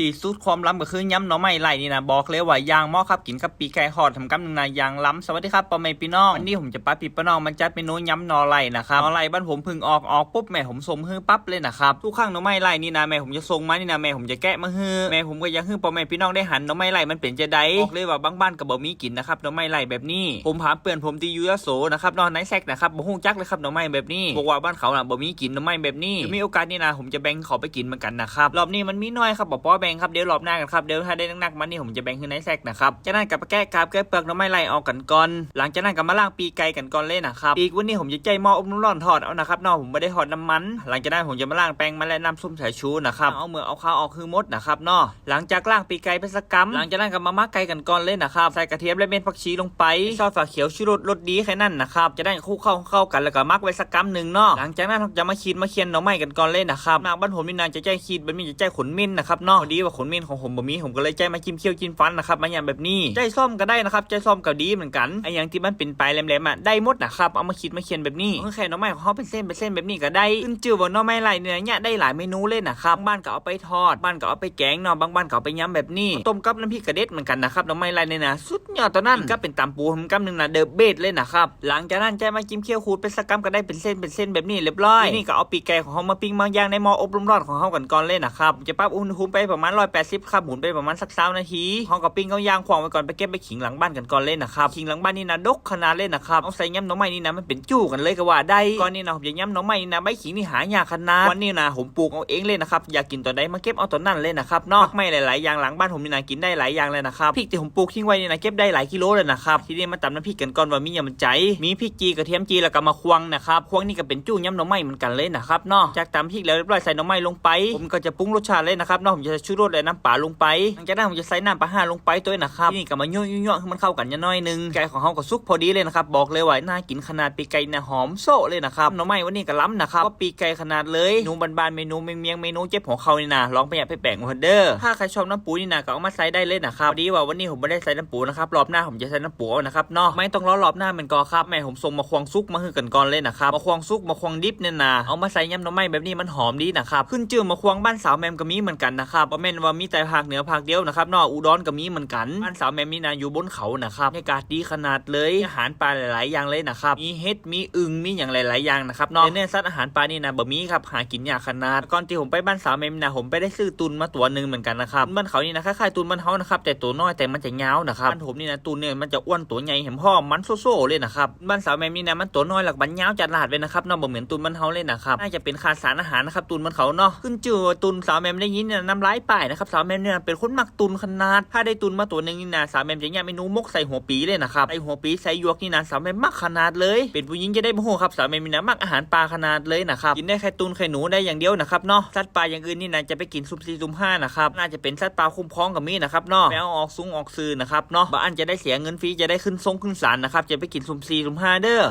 ที่สุดความล้ำก็คือย้ำหน่อไม้ไหลนี่นะบอกเลยว่ายางหม้อครับกินกับปีกไก่หอดทำกำหนึ่งนายางล้ำสวัสดีครับปอมเมพี่น้องวันนี้ผมจะป้าปีป้าน้องมันจัดเมนูย้ำหน่อไหลนะครับหน่อไหลบ้านผมพึ่งออกออกปุ๊บแม่ผมสมฮือปั๊บเลยนะครับทุกครั้งหน่อไม้ไหลนี่นะแม่ผมจะทรงมานี่นะแม่ผมจะแกะมาฮือแม่ผมก็ยังฮือปอมเมพี่น้องได้หันหน่อไม้ไหลมันเป็นจะได้บอกเลยว่าบางบ้านก็บ่มีกินนะครับหน่อไม้ไหลแบบนี้ ผมถามเปื่อนผมที่ยูยโสนะครับนอนไนแซกนะครับบ่ฮู้จักเลยครับหน่อไม้แบบนี้บอกว่าบ้านเขาน่ะบ่มีกินหน่อไม้แบบนี้มีโอกาสนี่นะผมจะแบ่งเขาไปกินเหมือนกันนะครับรอบนี้มันมีน้อยครับบอกป้อแบงครับเดี๋ยวรอบหน้ากันครับเดี๋ยวถ้าได้นักๆมันนี่ผมจะแบ่งให้ไนแซกนะครับจากนั้นกับไปแก้กาบแก้เปลือกน่อไม้ไหลออกกันก่อน หลังจากนั้นก็มาล้างปีไก่กันก่อนเลยนะครับปีกวันนี้ผมจะใจหม้ออบน้ำร้อนทอดเอานะครับนอกผมไม่ได้ทอดน้ำมัน หลังจากนั้นผมจะมาล้างแป้งมาและน้ำส้มสายชูนะครับเอาเมือเอาข้าวออกคือมดนะครับนาะหลังจากล้างปีไก่ไปสักกัมหลังจากนั้นก็มามักไก่กันก่อนเลยนะครับใส่กระเทียมและเม็ดผักชีลงไปซอสฝาเขียวชูรสรสดีแค่นั้นนะครับจะได้คลุกเข้าเข้ากันแล้วก็มักไว้สักกัมหนึ่งเนาะหลังจากนั้นจะมาขีดมาเคียนหน่อไม้กันก่อนเลยนะครับนางบ้านผมนี่นานจะใจขีดบันมีจะใจขนมิ้นนะครับนอดีว่าขนเมนของผมบ่มีผมก็เลยใจมาจิ้มเคี้ยวจิ้มฟันนะครับมาอย่างแบบนี้ใจส้มก็ได้นะครับใจส้มก็ดีเหมือนกันไอ้อย่างที่มันเป็นปลายแหลมๆอะได้หมดนะครับเอามาขีดมาเคียนแบบนี้แค่น่องไม้ของเขาเป็นเส้นเป็นเส้นแบบนี้ก็ได้ขึ้นชื่อว่าน่องไม้ไหลเนี่ยเนี่ยได้หลายเมนูเลยนะครับบ้านก็เอาไปทอดบ้านก็เอาไปแกงเนาะบางบ้านก็เอาไปย้ำแบบนี้ต้มกับน้ำพริกกระเด็ดเหมือนกันนะครับน่องไม้ไหลเนี่ยนะสุดยอดตอนนั้นก็เป็นตำปูผมกำหนึ่งนะเดอะเบสเลยนะครับหลังจากนั้นใจมาจิ้มเคี่ยวขูดเป็นสักกำก็ได้เป็นเส้นเป็นเส้นแบบนี้เรียบร้อยนี่ก็เอาปีกไก่ของเขามาปิ้งมาย่างในหม้ออบลมร้อนของเขากันก่อนเลยนะครับจะปรับอุณหภูมิไปประมาณ180ครับหมุนไปประมาณสัก20นาทีเขาก็ปิ้งเขาย่างขวางไว้ก่อนไปเก็บไปขิงหลังบ้านกันก่อนเลยนะครับขิงหลังบ้านนี่นะดกขนาดเลยนะครับเอาใส่ยำน่องไม้นี่นะมันเป็นจู่กันเลยก็ว่าได้ก่อนนี่นะผมจะยำน่องไม้นี่นะใบขิงนี่หายากขนาดวันนี้นะผมปลูกเอาเองเลยนะครับอยากกินตัวใดมาเก็บเอาตัวนั้นเลยนะครับนอกไม่หลายๆอย่างหลังบ้านผมนี่นะกินได้หลายอย่างเลยนะครับพริกที่ผมปลูกทิ้งไว้นี่นะเก็บได้หลายกิโลเลยนะครับทีนี้มาตำน้ำพริกกันก่อนว่ามีอย่างมันใจ มีพริกจีกระเทียมจีแล้วก็มาควงนะครับควงนี่ก็เป็นจู่ยำหน่อไม้เหมือนกันเลยนะครับเนาะจากตำพริกแล้วเรียบร้อยใส่น่อไม้ลงไป ผมก็จะปรุงรสชาติเลยนะครับนาะผมจะชูรสและน้ำปลาลงไปหลังจากนั้นผมจะใส่น้ำปลาห่าลงไปตัวนะครับนี่ก็มายั่วยั่วให้มันเข้ากันนิดหน่อยนึงไก่ของเขาก็สุกพอดีเลยนะครับบอกเลยว่าน่ากินขนาดปีกไก่เนี่ยหอมโซะเลยนะครับหน่อไม้วันนี้ก็ล้ำนะครับก็ปีกไก่ขนาดเลยเมนูบานๆเมนูเมียงเมียงเมนูเจ็บของเขานี่นะลองไปอยากไปแบ่งกันเด้อถ้าใครชอบน้ำปูนี่นะก็เอามาใส่ได้เลยนะครับดีว่าวันนี้ผมไม่ได้ใส่น้ำปูนะครับรอบหน้าผมจะใส่น้ำปูนะครับเนาะไม่ต้องรอรอบหน้าเหมือนกอครับแม่ผมส่งมาควงซุกมาคือกันก่อนเลยนะครับมาควงซุกมาควงดิบเนี่ยนะเอามาใส่ยำหน่อไม้แบบนี้มันหอมดีนะครับขึ้นชื่อมาควงบ้านสาวแมมก็มีเหมือนกันนะครับแม่นว่ามีแต่ภาคเหนือภาคเดียวนะครับนาะอุดรก็มีเหมือนกันบ้านสาวแมมนี่นะอยู่บนเขานะครับบรรยากาศดีขนาดเลยอาหารปลาหลาย ๆ อย่างเลยนะครับมีเห็ดมีอึงมีอย่างหลาย ๆ อย่างนะครับนาะแต่เนี่ยสัตว์อาหารปลานี่นะบ่มีครับหากินยากขนาดก่อนที่ผมไปบ้านสาวแมมนะผมไปได้ซื้อตุนมาตัวหนึ่งเหมือนกันนะครับบ้านเขานี่นะคล้ายๆตุนบ้านเขานะครับแต่ตัวน้อยแต่มันจะยาวนะครับบ้านผมนี่นะตุนเนี่ยมันจะอ้วนตัวใหญ่เห็นพ่อมันโซ่ๆเลยนะครับบ้านสาวแมมนี่นะมันตัวน้อยหลักบันยาวจัดลาดเลยนะครับนาะบ่เหมือนตุนบ้านเขาเลยนะครับน่าจะเป็นขาดสารอาหารนะครับตุนบ้านเขาเนาะขึ้นจือตุนสาวแมมได้ยินน้ำลายป่ายนะครับสาวแมมเนี่ยเป็นคนมักตุนขนาดถ้าได้ตุนมาตัวหนึ่งนี่นะสาวแมมจะเนี่ยเมนูมกใส่หัวปีเลยนะครับไอหัวปีใส่ยวกนี่นะสาวแมมมักขนาดเลย เป็นผู้หญิงจะได้โมโหครับสาวแมมมีนะมักอาหารปลาขนาดเลยนะครับกินได้แค่ตุนไข่หนูได้อย่างเดียวนะครับเนาะสัตว์ปลาอย่างอื่นนี่นะจะไปกินซุปซีซุมห้านะครับน่าจะเป็นสัตว์ปลาคุ้มครองกับมีนะครับเนาะแมวออกซุ้งออกซื้อนะครับเนาะบ้านจะได้เสียเงินฟรีจะได้ขึ้นทรงขึ้นศาลนะครับจะไปกินซุปซีซุมห้าเด้อ